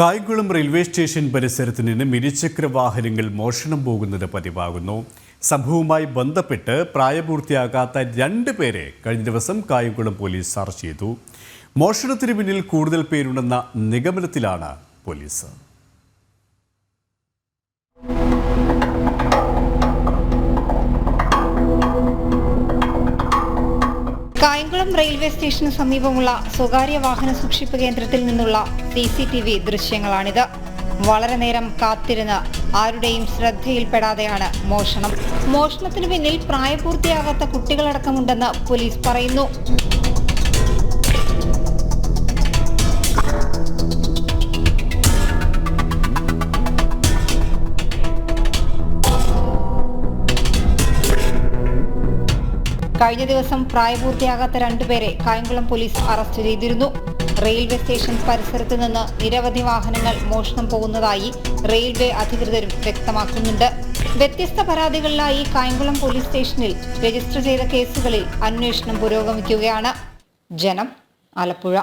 Kayamkulam railway station പരിസരത്ത് നിന്ന് മിനിചക്ര വാഹനങ്ങൾ മോഷണം പോകുന്നത് പതിവാകുന്നു. സംഭവവുമായി ബന്ധപ്പെട്ട് പ്രായപൂർത്തിയാകാത്ത രണ്ട് പേരെ കഴിഞ്ഞ ദിവസം കായംകുളം പോലീസ് അറസ്റ്റ് ചെയ്തു. മോഷണത്തിന് പിന്നിൽ കൂടുതൽ പേരുണ്ടെന്ന നിഗമനത്തിലാണ് പോലീസ്. കായംകുളം റെയിൽവേ സ്റ്റേഷന് സമീപമുള്ള സ്വകാര്യ വാഹന സൂക്ഷിപ്പ് കേന്ദ്രത്തിൽ നിന്നുള്ള സി സി ടി വി ദൃശ്യങ്ങളാണിത്. വളരെ നേരം കാത്തിരുന്ന് ആരുടെയും ശ്രദ്ധയിൽപ്പെടാതെയാണ് മോഷണം. മോഷണത്തിന് പിന്നിൽ പ്രായപൂർത്തിയാകാത്ത കുട്ടികളടക്കമുണ്ടെന്ന് പോലീസ് പറയുന്നു. കഴിഞ്ഞ ദിവസം പ്രായപൂർത്തിയാകാത്ത രണ്ടുപേരെ കായംകുളം പോലീസ് അറസ്റ്റ് ചെയ്തിരുന്നു. റെയിൽവേ സ്റ്റേഷൻ പരിസരത്ത് നിന്ന് നിരവധി വാഹനങ്ങൾ മോഷണം പോകുന്നതായി റെയിൽവേ അധികൃതരും വ്യക്തമാക്കുന്നുണ്ട്. വ്യത്യസ്ത പരാതികളിലായി കായംകുളം പോലീസ് സ്റ്റേഷനിൽ രജിസ്റ്റർ ചെയ്ത കേസുകളിൽ അന്വേഷണം പുരോഗമിക്കുകയാണ്. ജനം ആലപ്പുഴ.